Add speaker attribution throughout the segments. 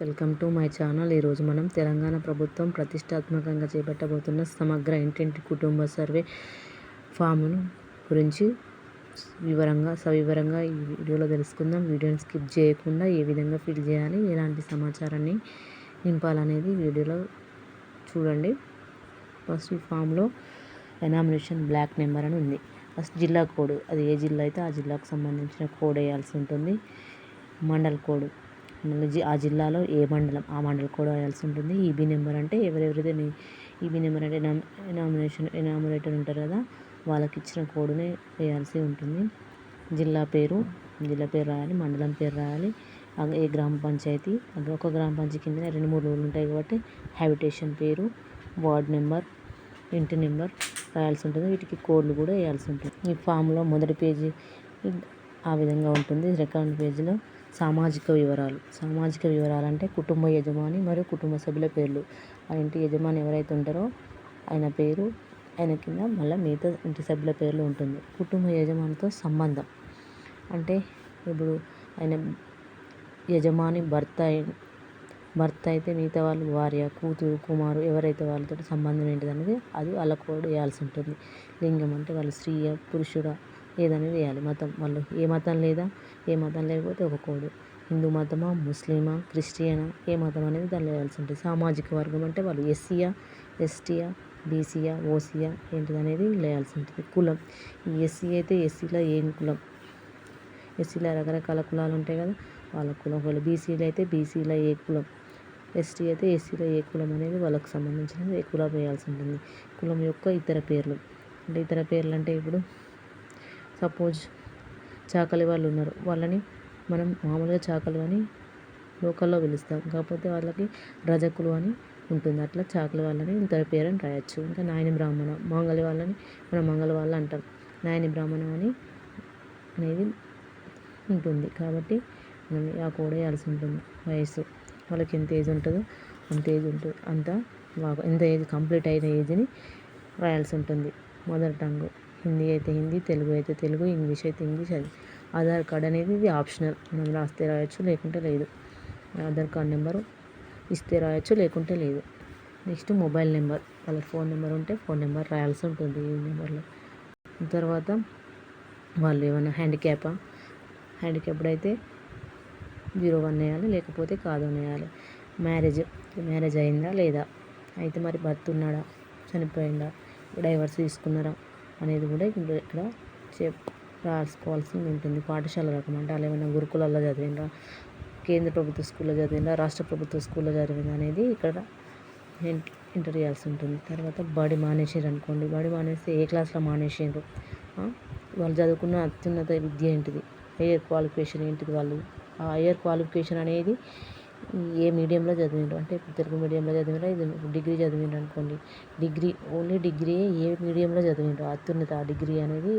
Speaker 1: Welcome to my channel. ఈరోజు మనం తెలంగాణ ప్రభుత్వం ప్రతిష్టాత్మకంగా చేపట్టబోతున్న సమగ్ర ఇంటింటి కుటుంబ సర్వే ఫామ్ను గురించి వివరంగా సవివరంగా ఈ వీడియోలో తెలుసుకుందాం. వీడియోని స్కిప్ చేయకుండా ఏ విధంగా ఫిల్ చేయాలి ఎలాంటి సమాచారాన్ని నింపాలనేది వీడియోలో చూడండి. ఫస్ట్ ఈ ఫామ్లో ఎనామినేషన్ బ్లాక్ నెంబర్ అని ఉంది. ఫస్ట్ జిల్లా కోడ్ అది ఏ జిల్లా అయితే ఆ జిల్లాకు సంబంధించిన కోడ్ వేయాల్సి ఉంటుంది. మండల్ కోడ్. మళ్ళీ జి ఆ జిల్లాలో ఏ మండలం ఆ మండలం కూడా వేయాల్సి ఉంటుంది. ఈబీ నెంబర్ అంటే ఎవరెవరైతే ఈబీ నెంబర్ అంటే ఎనామ్ ఎనామినేషన్ ఎనామినేటర్ ఉంటారు కదా వాళ్ళకి ఇచ్చిన కోడ్ని వేయాల్సి ఉంటుంది. జిల్లా పేరు జిల్లా పేరు రాయాలి మండలం పేరు రాయాలి. ఏ గ్రామ పంచాయతీ? ఒక గ్రామ పంచాయతీ కింద రెండు మూడు రోజులు ఉంటాయి కాబట్టి హ్యాబిటేషన్ పేరు వార్డ్ నెంబర్ ఇంటి నెంబర్ రాయాల్సి ఉంటుంది. వీటికి కోడ్లు కూడా వేయాల్సి ఉంటుంది. ఈ ఫామ్లో మొదటి పేజీ ఆ విధంగా ఉంటుంది. సెకండ్ పేజీలో సామాజిక వివరాలు. సామాజిక వివరాలు అంటే కుటుంబ యజమాని మరియు కుటుంబ సభ్యుల పేర్లు. ఆ ఇంటి యజమాని ఎవరైతే ఉంటారో ఆయన పేరు ఆయన కింద మళ్ళీ మిగతా ఇంటి సభ్యుల పేర్లు ఉంటుంది. కుటుంబ యజమానితో సంబంధం. అంటే ఇప్పుడు ఆయన యజమాని భర్త భర్త అయితే మిగతా వాళ్ళు భార్య కూతురు కుమారు ఎవరైతే వాళ్ళతో సంబంధం ఏంటిది అనేది అది వాళ్ళ కోడ్ వేయాల్సి ఉంటుంది. లింగం అంటే వాళ్ళు స్త్రీయ పురుషుడా ఏదనేది వేయాలి మతం వాళ్ళు ఏ మతం లేదా ఏ మతం లేకపోతే ఒక కోడ్. హిందూ మతమా ముస్లిమా క్రిస్టియనా ఏ మతం అనేది దానిలో వేయాల్సి ఉంటుంది. సామాజిక వర్గం అంటే వాళ్ళు ఎస్సీయా ఎస్టీయా బీసీయా ఓసీయా ఏంటిది అనేది లేయాల్సి ఉంటుంది. కులం. ఈ ఎస్సీ అయితే ఎస్సీలో ఏం కులం? ఎస్సీలో రకరకాల కులాలు ఉంటాయి కదా వాళ్ళ కులం. ఒకవేళ బీసీలో అయితే బీసీలో ఏ కులం? ఎస్టీ అయితే ఎస్సీలో ఏ కులం అనేది వాళ్ళకు సంబంధించినది. ఏ కులం వేయాల్సి ఉంటుంది? కులం యొక్క ఇతర పేర్లు. అంటే ఇతర పేర్లు అంటే ఇప్పుడు సపోజ్ చాకలి వాళ్ళు ఉన్నారు. వాళ్ళని మనం మామూలుగా చాకలి అని లోకల్లో పిలుస్తాం. కాకపోతే వాళ్ళకి రజకులు అని ఉంటుంది. అట్లా చాకలి వాళ్ళని ఇంత పేరు అని రాయొచ్చు. ఇంకా నాయని బ్రాహ్మణ మంగళి వాళ్ళని మనం మంగళ వాళ్ళు అంటాం. నాయని బ్రాహ్మణ అని అనేది ఉంటుంది. కాబట్టి మనం ఆ కోడ్ వేయాల్సి ఉంటుంది. వయసు వాళ్ళకి ఎంత ఏజ్ ఉంటుందో అంత ఏజ్ ఉంటుంది అంత బాగా ఎంత ఏజ్ కంప్లీట్ అయిన ఏజ్ని రాయాల్సి ఉంటుంది. మదర్ టంగ్ హిందీ అయితే హిందీ తెలుగు అయితే తెలుగు ఇంగ్లీష్ అయితే ఇంగ్లీష్ అది. ఆధార్ కార్డ్ అనేది ఇది ఆప్షనల్. మనం రాస్తే రాయొచ్చు లేకుంటే లేదు. ఆధార్ కార్డ్ నెంబరు ఇస్తే రాయొచ్చు లేకుంటే లేదు. Next mobile number. వాళ్ళ ఫోన్ నెంబర్ ఉంటే ఫోన్ నెంబర్ రాయాల్సి ఉంటుంది ఈ నెంబర్లో. తర్వాత వాళ్ళు ఏమైనా హ్యాండిక్యాపా? హ్యాండిక్యాప్డ్ అయితే జీరో వన్ వేయాలి లేకపోతే కాదు వేయాలి మ్యారేజ్. మ్యారేజ్ అయిందా లేదా? అయితే మరి భర్త ఉన్నాడా? చనిపోయిందా? డైవర్స్ తీసుకున్నారా? అనేది కూడా ఇక్కడ చెప్ రాసుకోవాల్సి ఉంటుంది. పాఠశాల రకం అంటే అలా ఏమైనా గురుకులాల్లో చదివిండ్రా? కేంద్ర ప్రభుత్వ స్కూల్లో చదివిండ్రా? రాష్ట్ర ప్రభుత్వ స్కూల్లో చదివిందా అనేది ఇక్కడ ఎంటర్ చేయాల్సి ఉంటుంది. తర్వాత బడి మానేసారు అనుకోండి. బడి మానేస్తే ఏ క్లాస్లో మానేసారు వాళ్ళు చదువుకున్న అత్యున్నత విద్య ఏంటిది? హయ్యర్ క్వాలిఫికేషన్ ఏంటిది వాళ్ళు? ఆ హయ్యర్ క్వాలిఫికేషన్ అనేది ఏ మీడియంలో చదివినారు అంటే ఇప్పుడు తెలుగు మీడియంలో చదివినా ఇది డిగ్రీ చదివిండ్రు అనుకోండి. డిగ్రీ ఓన్లీ డిగ్రీ ఏ మీడియంలో చదివినారు అత్యున్నత డిగ్రీ అనేది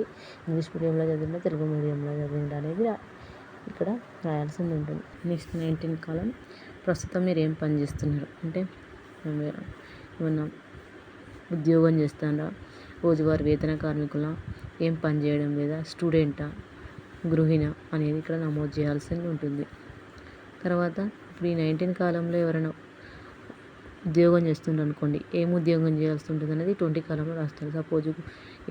Speaker 1: ఇంగ్లీష్ మీడియంలో చదివినా తెలుగు మీడియంలో చదివినారు అనేది ఇక్కడ రాయాల్సింది ఉంటుంది. నెక్స్ట్ నైన్టీన్ కాలం ప్రస్తుతం మీరు ఏం పని చేస్తున్నారు? అంటే ఏమన్నా ఉద్యోగం చేస్తారా రోజువారీ వేతన కార్మికుల? ఏం పని చేయడం లేదా? స్టూడెంటా గృహిణ? అనేది ఇక్కడ నమోదు చేయాల్సి ఉంటుంది. తర్వాత ఇప్పుడు ఈ నైన్టీన్ కాలంలో ఎవరైనా ఉద్యోగం చేస్తుండ్రు అనుకోండి ఏం ఉద్యోగం చేయాల్సి ఉంటుంది అనేది ట్వంటీ కాలంలో రాస్తారు. సపోజ్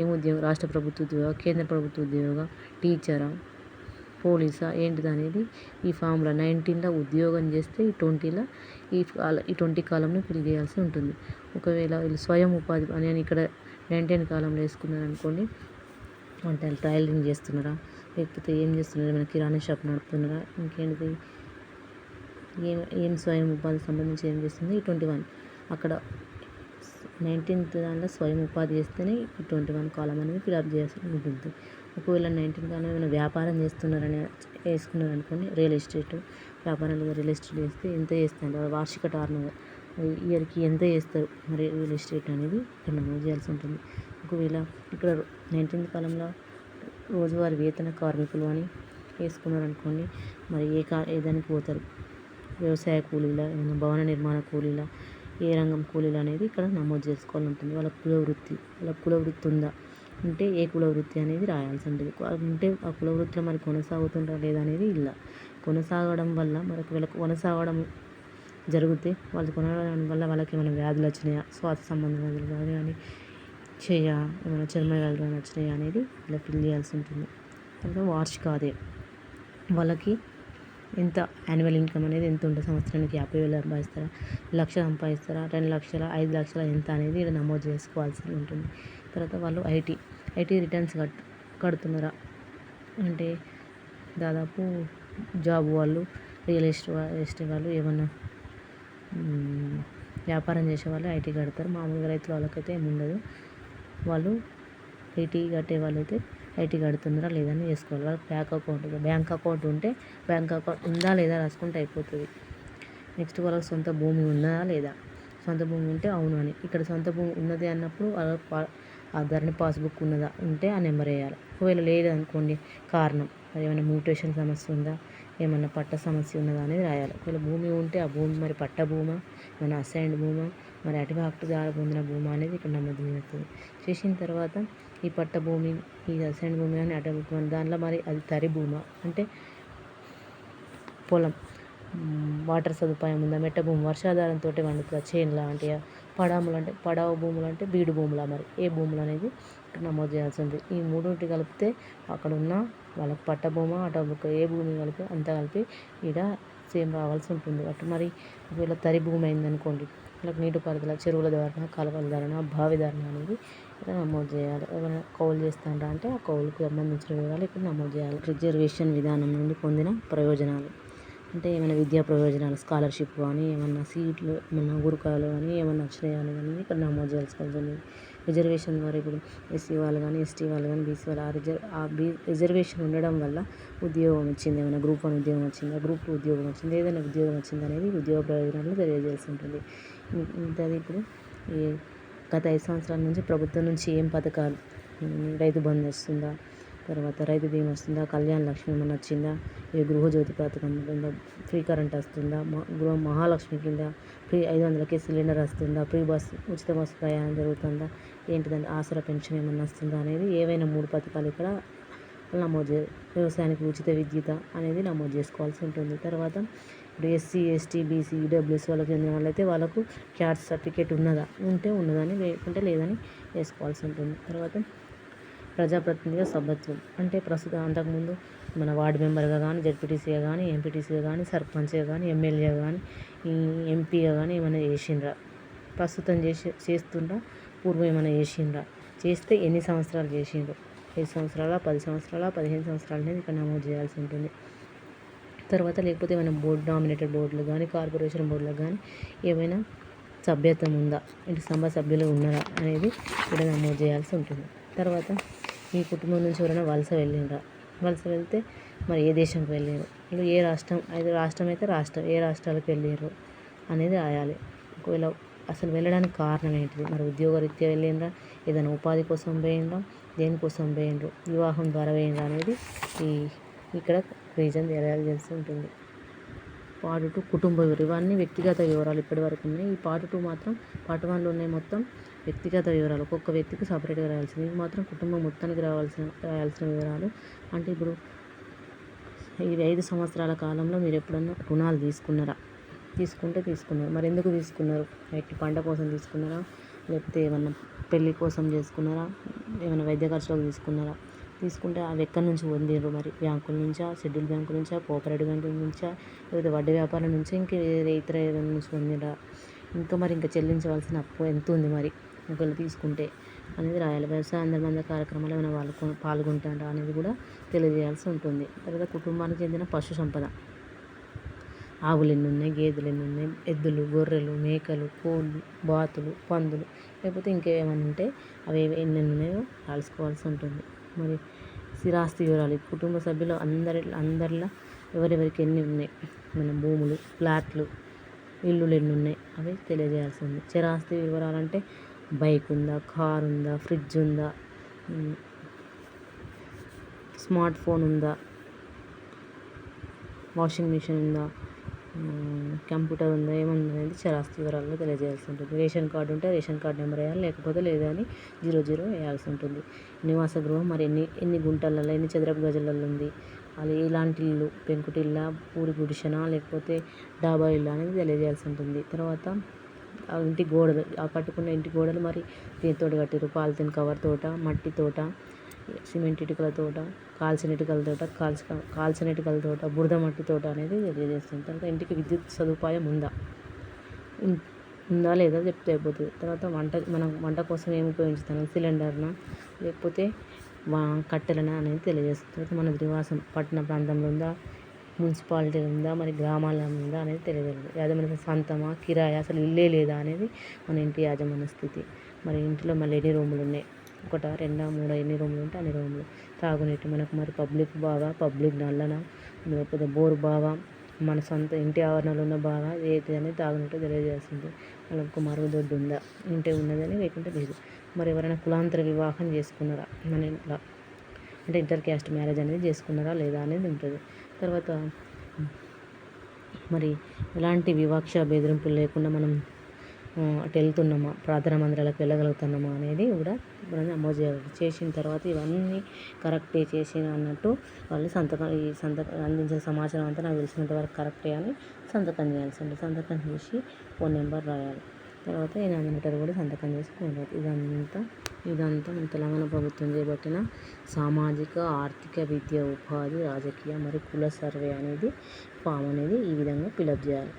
Speaker 1: ఏం ఉద్యోగం రాష్ట్ర ప్రభుత్వ ఉద్యోగ కేంద్ర ప్రభుత్వ ఉద్యోగ టీచరా పోలీసా ఏంటిది అనేది ఈ ఫామ్లో నైన్టీన్లో ఉద్యోగం చేస్తే ఈ ట్వంటీలో ఈ ఈ ట్వంటీ కాలంలో ఫిల్ చేయాల్సి ఉంటుంది. ఒకవేళ వీళ్ళు స్వయం ఉపాధి నేను అని ఇక్కడ నైన్టీన్ కాలంలో వేసుకున్నాను అనుకోండి అంటే వాళ్ళు టైలరింగ్ చేస్తున్నారా లేకపోతే ఏం చేస్తున్నారా ఏమైనా కిరాణా షాప్ నడుపుతున్నారా ఇంకేంటిది? ఏం ఏం స్వయం ఉపాధి సంబంధించి ఏం చేస్తుంది? ఈ ట్వంటీ వన్ అక్కడ నైన్టీన్త్ దాంట్లో స్వయం ఉపాధి చేస్తేనే ఈ ట్వంటీ వన్ కాలం అనేది ఫిల్అప్ చేయాల్సి ఉంటుంది. ఒకవేళ నైన్టీన్ కాలం ఏమైనా వ్యాపారం చేస్తున్నారని వేసుకున్నారు అనుకోండి రియల్ ఎస్టేట్ వ్యాపారాలుగా రియల్ ఎస్టేట్ చేస్తే ఎంత చేస్తారు? వార్షిక టర్న్ ఇయర్కి ఎంత చేస్తారు? మరి రియల్ ఎస్టేట్ అనేది ఇక్కడ నమోదు చేయాల్సి ఉంటుంది. ఒకవేళ ఇక్కడ నైన్టీన్త్ కాలంలో రోజువారీ వేతన కార్మికులు అని వేసుకున్నారు అనుకోండి మరి ఏ కా ఏ దానికి పోతారు? వ్యవసాయ కూలీల ఏమైనా భవన నిర్మాణ కూలీల ఏ రంగం కూలీలు అనేది ఇక్కడ నమోదు చేసుకోవాలి ఉంటుంది. వాళ్ళ కుల వృత్తి వాళ్ళ కుల వృత్తి ఉందా? ఉంటే ఏ కుల వృత్తి అనేది రాయాల్సి ఉంటుంది. అంటే ఉంటే ఆ కుల వృత్తిలో మరి కొనసాగుతుందా లేదా అనేది ఇలా కొనసాగడం వల్ల మనకు ఒకవేళ కొనసాగడం జరిగితే వాళ్ళు కొనడం వల్ల వాళ్ళకి ఏమైనా వ్యాధులు వచ్చినాయా? శ్వాస సంబంధ వ్యాధులు కానీ కానీ చేయ ఏమైనా చర్మ వ్యాధులు ఏమైనా వచ్చినాయా అనేది ఇలా ఫిల్ చేయాల్సి ఉంటుంది. తర్వాత వార్షిక ఆదాయం వాళ్ళకి ఎంత యాన్యువల్ ఇన్కమ్ అనేది ఎంత ఉంటుంది? సంవత్సరానికి యాభై వేలు సంపాదిస్తారా? లక్ష సంపాదిస్తారా? రెండు లక్షల? ఐదు లక్షల? ఎంత అనేది ఇక్కడ నమోదు చేసుకోవాల్సి ఉంటుంది. తర్వాత వాళ్ళు ఐటీ ఐటీ రిటర్న్స్ కట్ కడుతున్నారా? అంటే దాదాపు జాబ్ వాళ్ళు రియల్ ఎస్టేట్ ఎస్టేట్ వాళ్ళు ఏమన్నా వ్యాపారం చేసే వాళ్ళు ఐటీ కడతారు. మామూలుగా రైతుల వాళ్ళకైతే ఏమి ఉండదు వాళ్ళు ఐటీ కట్టే వాళ్ళైతే ఐటీ కడుతున్నారా లేదని వేసుకోవాలి. వాళ్ళకి బ్యాంక్ అకౌంట్ బ్యాంక్ అకౌంట్ ఉంటే బ్యాంక్ అకౌంట్ ఉందా లేదా రాసుకుంటే అయిపోతుంది. నెక్స్ట్ వాళ్ళకి సొంత భూమి ఉందా లేదా? సొంత భూమి ఉంటే అవును అని. ఇక్కడ సొంత భూమి ఉన్నది అన్నప్పుడు వాళ్ళ పా- ఆ పాస్బుక్ ఉన్నదా ఉంటే ఆ నెంబర్ వేయాలి. ఒకవేళ లేదు అనుకోండి కారణం. అది ఏమైనా మ్యూటేషన్ సమస్య ఉందా? ఏమన్నా పట్ట సమస్య ఉన్నదా అనేది రాయాలి. ఒకవేళ భూమి ఉంటే ఆ భూమి మరి పట్ట భూమా? ఏమైనా అసైన్డ్ భూమా? మరి అటు హక్కు ద్వారా పొందిన భూమా అనేది ఇక్కడ నమోదు చేస్తుంది. చేసిన తర్వాత ఈ పట్టభూమి ఈ అసైన్ భూమి అని అటు భూమి దాంట్లో మరి అది తరి భూమా? అంటే పొలం వాటర్ సదుపాయం ఉందా? మెట్ట భూమి వర్షాధారంతో పండుతుందా చేను లాంటివి పడాములు అంటే పడవ భూములు అంటే బీడు భూముల మరి? ఏ భూములు అనేది నమోదు చేయాల్సి ఉంది ఈ మూడింటి కలిపితే అక్కడ ఉన్న వాళ్ళకి పట్ట భూమా ఏ భూమి కలిపి అంతా కలిపి ఇక్కడ సేమ్ రావాల్సి ఉంటుంది. అటు మరి ఒకవేళ తరి భూమి అయిందనుకోండి వాళ్ళకి నీటిపారుదల చెరువుల ధారణ కాలువల ధారణ బావి ధారణ అనేది ఇక్కడ నమోదు చేయాలి. ఏమైనా కౌలు చేస్తారా అంటే ఆ కౌలుకు సంబంధించిన వివరాలు ఇక్కడ నమోదు చేయాలి. రిజర్వేషన్ విధానం నుండి పొందిన ప్రయోజనాలు. అంటే ఏమైనా విద్యా ప్రయోజనాలు స్కాలర్షిప్ కానీ ఏమన్నా సీట్లు ఏమన్నా గురుకాలు కానీ ఏమన్నా వచ్చినాయా అని కానీ ఇక్కడ నమోదు చేయాల్సి రిజర్వేషన్ ద్వారా ఇప్పుడు ఎస్సీ వాళ్ళు కానీ ఎస్టీ వాళ్ళు కానీ బీసీ వాళ్ళు ఆ రిజర్వ్ ఆ బీ రిజర్వేషన్ ఉండడం వల్ల ఉద్యోగం వచ్చింది. ఏమైనా గ్రూప్ వన్ ఉద్యోగం వచ్చిందా? గ్రూప్ టూ ఉద్యోగం వచ్చింది? ఏదైనా ఉద్యోగం వచ్చింది అనేది ఉద్యోగ ప్రయోజనాలు తెలియజేయాల్సి ఉంటుంది. ఇం- ఇంతది ఇప్పుడు ఈ గత ఐదు సంవత్సరాల నుంచి ప్రభుత్వం నుంచి ఏం పథకాలు రైతు బంధు వస్తుందా తర్వాత రైతు బీమా వస్తుందా కళ్యాణ లక్ష్మి ఏమన్నా వచ్చిందా ఏ గృహజ్యోతి పథకం ఉంటుందా ఫ్రీ కరెంట్ వస్తుందా గృహ మహాలక్ష్మి కింద ఫ్రీ ఐదు వందలకి సిలిండర్ వస్తుందా ఫ్రీ బస్ ఉచిత బస్సు ప్రయాణం జరుగుతుందా ఏంటిదంటే ఆసరా పెన్షన్ ఏమన్నా వస్తుందా అనేది ఏవైనా మూడు పథకాలు ఇక్కడ నమోదు చే వ్యవసాయానికి ఉచిత విద్యుత అనేది నమోదు చేసుకోవాల్సి ఉంటుంది. తర్వాత ఇప్పుడు ఎస్సీ ఎస్టీ బీసీ ఈడబ్ల్యూఎస్ వాళ్ళకి చెందిన వాళ్ళైతే వాళ్ళకు క్యాస్ట్ సర్టిఫికేట్ ఉన్నదా? ఉంటే ఉన్నదని లేకుంటే లేదని వేసుకోవాల్సి ఉంటుంది. తర్వాత ప్రజాప్రతినిధిగా సభ్యత్వం. అంటే ప్రస్తుతం అంతకుముందు మన వార్డు మెంబర్గా కానీ జడ్పీటీసీగా కానీ ఎంపీటీసీగా కానీ సర్పంచ్గా కానీ ఎమ్మెల్యేగా కానీ ఈ ఎంపీగా కానీ ఏమైనా చేసిండ్రా? ప్రస్తుతం చేసి చేస్తుండ్రా? పూర్వం ఏమైనా చేసిండ్రా? చేస్తే ఎన్ని సంవత్సరాలు చేసిండ్రు? ఐదు సంవత్సరాల పది సంవత్సరాల పదిహేను సంవత్సరాలు అనేది ఇక్కడ నమోదు చేయాల్సి ఉంటుంది. తర్వాత లేకపోతే ఏమైనా బోర్డు నామినేటెడ్ బోర్డులు కానీ కార్పొరేషన్ బోర్డులకు కానీ ఏమైనా సభ్యత్వం ఉందా? ఇంటి సభ సభ్యులు ఉన్నారా అనేది ఇక్కడ నమోదు చేయాల్సి ఉంటుంది. తర్వాత మీ కుటుంబం నుంచి ఎవరైనా వలస వెళ్ళిండ్రా? వలస వెళ్తే మరి ఏ దేశంకి వెళ్ళారు ఇప్పుడు ఏ రాష్ట్రం? అయితే రాష్ట్రం అయితే రాష్ట్రం. ఏ రాష్ట్రాలకు వెళ్ళారు అనేది రాయాలి. ఒకవేళ అసలు వెళ్ళడానికి కారణం ఏంటిది? మరి ఉద్యోగరీత్యా వెళ్ళిండ్రా? ఏదైనా ఉపాధి కోసం పోయిండ్రా? దేనికోసం పోయిండ్రు? వివాహం ద్వారా పోయిండ్రా అనేది ఈ ఇక్కడ రీజన్ తెలియాల్సి ఉంటుంది. పార్ట్ టూ కుటుంబ వివరాలు ఇవన్నీ వ్యక్తిగత వివరాలు ఇప్పటి వరకు ఉన్నాయి. ఈ పార్ట్ టూ మాత్రం పార్ట్ వన్లో ఉన్నాయి మొత్తం వ్యక్తిగత వివరాలు. ఒక్కొక్క వ్యక్తికి సపరేట్గా రాయాల్సింది ఇవి మాత్రం కుటుంబం మొత్తానికి రావాల్సిన రాయాల్సిన వివరాలు. అంటే ఇప్పుడు ఈ ఐదు సంవత్సరాల కాలంలో మీరు ఎప్పుడన్నా రుణాలు తీసుకున్నారా? తీసుకుంటే తీసుకున్నారు. మరి ఎందుకు తీసుకున్నారు? ఎట్టి పంట కోసం తీసుకున్నారా? లేకపోతే ఏమన్నా పెళ్ళి కోసం చేసుకున్నారా? ఏమైనా వైద్య ఖర్చులకు తీసుకున్నారా? తీసుకుంటే అవి ఎక్కడి నుంచి పొందిండ్రు మరి? బ్యాంకుల నుంచా షెడ్యూల్ బ్యాంకు నుంచా కోఆపరేటివ్ బ్యాంకుల నుంచా లేకపోతే వడ్డీ వ్యాపారం నుంచి ఇంక ఇతర ఏదైనా నుంచి పొందిండ్రా ఇంకా మరి ఇంకా చెల్లించవలసిన అప్పు ఎంత ఉంది మరి? ఒకవేళ తీసుకుంటే అనేది రాయాలి. వ్యవసాయ అందమంద కార్యక్రమాలు ఏమైనా వాళ్ళు పాల్గొంటారా అనేది కూడా తెలియజేయాల్సి ఉంటుంది. తర్వాత కుటుంబానికి చెందిన పశు సంపద. ఆవులు ఎన్ని ఉన్నాయి? గేదెలు ఎన్ని ఉన్నాయి? ఎద్దులు గొర్రెలు మేకలు కోళ్ళు బాతులు పందులు లేకపోతే ఇంకేమైనా ఉంటే అవి ఎన్ని ఉన్నాయో రాసుకోవాల్సి ఉంటుంది. మరి స్థిరాస్తి వివరాలు. కుటుంబ సభ్యులు అందరి అందరిలో ఎవరెవరికి ఎన్ని ఉన్నాయి? మన భూములు ఫ్లాట్లు ఇల్లులు ఎన్ని ఉన్నాయి? అవి తెలియజేయాల్సి ఉంది. చిరాస్తి వివరాలు అంటే బైక్ ఉందా కార్ ఉందా ఫ్రిడ్జ్ ఉందా స్మార్ట్ ఫోన్ ఉందా వాషింగ్ మిషన్ ఉందా కంప్యూటర్ ఉందా ఏముంది అనేది చరాస్తి వివరాల్లో తెలియజేయాల్సి ఉంటుంది. రేషన్ కార్డు ఉంటే రేషన్ కార్డు నెంబర్ వేయాలి లేకపోతే లేదా అని జీరో జీరో వేయాల్సి ఉంటుంది. నివాస గృహం మరి ఎన్ని ఎన్ని గుంటలలో ఎన్ని చదరపు గజలలో ఉంది? అది ఎలాంటి ఇల్లు పెంకుటిల్లా పూరి గుడిసెనా లేకపోతే డాబా ఇల్లు అనేది తెలియజేయాల్సి ఉంటుంది. తర్వాత ఆ ఇంటి గోడలు ఆ కట్టుకున్న ఇంటి గోడలు మరి దీనితోటి కట్టిర్రు? పాలిథిన్ కవర్ తోట మట్టి తోట సిమెంట్ ఇటుకల తోట కాల్చిన ఇటుకల తోట కాల్చిన కాల్చిన ఇటుకల తోట బురద మట్టి తోట అనేది తెలియజేస్తుంది. తర్వాత ఇంటికి విద్యుత్ సదుపాయం ఉందా? ఉందా లేదా చెప్తే అయిపోతుంది. తర్వాత వంట మనం వంట కోసం ఏమి ఉపయోగిస్తాం సిలిండర్నా? లేకపోతే వా కట్టెలనా అనేది తెలియజేస్తుంది. తర్వాత మన నివాసం పట్టణ ప్రాంతంలో ఉందా? మున్సిపాలిటీ ఉందా? మరి గ్రామాలలో ఉందా అనేది తెలియదు యాజమాన్య సొంతమా కిరాయి అసలు ఇల్లే లేదా అనేది మన ఇంటి యాజమాన్య స్థితి. మరి ఇంట్లో మళ్ళీ ఎన్ని రూములు ఉన్నాయి? ఒకట రెండా మూడో ఎన్ని రూములు ఉంటే అన్ని రూములు తాగునీటి. మనకు మరి పబ్లిక్ బాగా పబ్లిక్ నల్లన? లేకపోతే బోరు బాగా మన సొంత ఇంటి ఆవరణలో ఉన్న బాగా ఏది అనేది తాగునట్టు తెలియజేస్తుంది వాళ్ళకు మరుగుదొడ్డి ఉందా? ఉంటే ఉన్నదని లేకుంటే లేదు. మరి ఎవరైనా కులాంతర వివాహం చేసుకున్నారా? మన ఇంట్లో. అంటే ఇంటర్ క్యాస్ట్ మ్యారేజ్ అనేది చేసుకున్నారా లేదా అనేది ఉంటుంది. తర్వాత మరి ఎలాంటి వివక్ష బెదిరింపులు లేకుండా మనం అటు వెళ్తున్నామా? ప్రార్థనా మందిరాలకు వెళ్ళగలుగుతున్నామా అనేది కూడా మనం నమోదు చేయాలి చేసిన తర్వాత ఇవన్నీ కరెక్టే చేసిన అన్నట్టు వాళ్ళు సంతకం ఈ సంతకం అందించిన సమాచారం అంతా నాకు తెలిసినంత వరకు కరెక్టే అని సంతకం చేయాల్సి ఉంటుంది సంతకం చేసి ఫోన్ నెంబర్ రాయాలి. తర్వాత ఈ నామినేటర్ కూడా సంతకం చేసి ఫోన్ ఇదంతా ఇదంతా మన తెలంగాణ ప్రభుత్వం చేపట్టిన సామాజిక ఆర్థిక విద్య ఉపాధి రాజకీయ మరియు కుల సర్వే అనేది ఫామ్ అనేది ఈ విధంగా ఫిలప్ చేయాలి.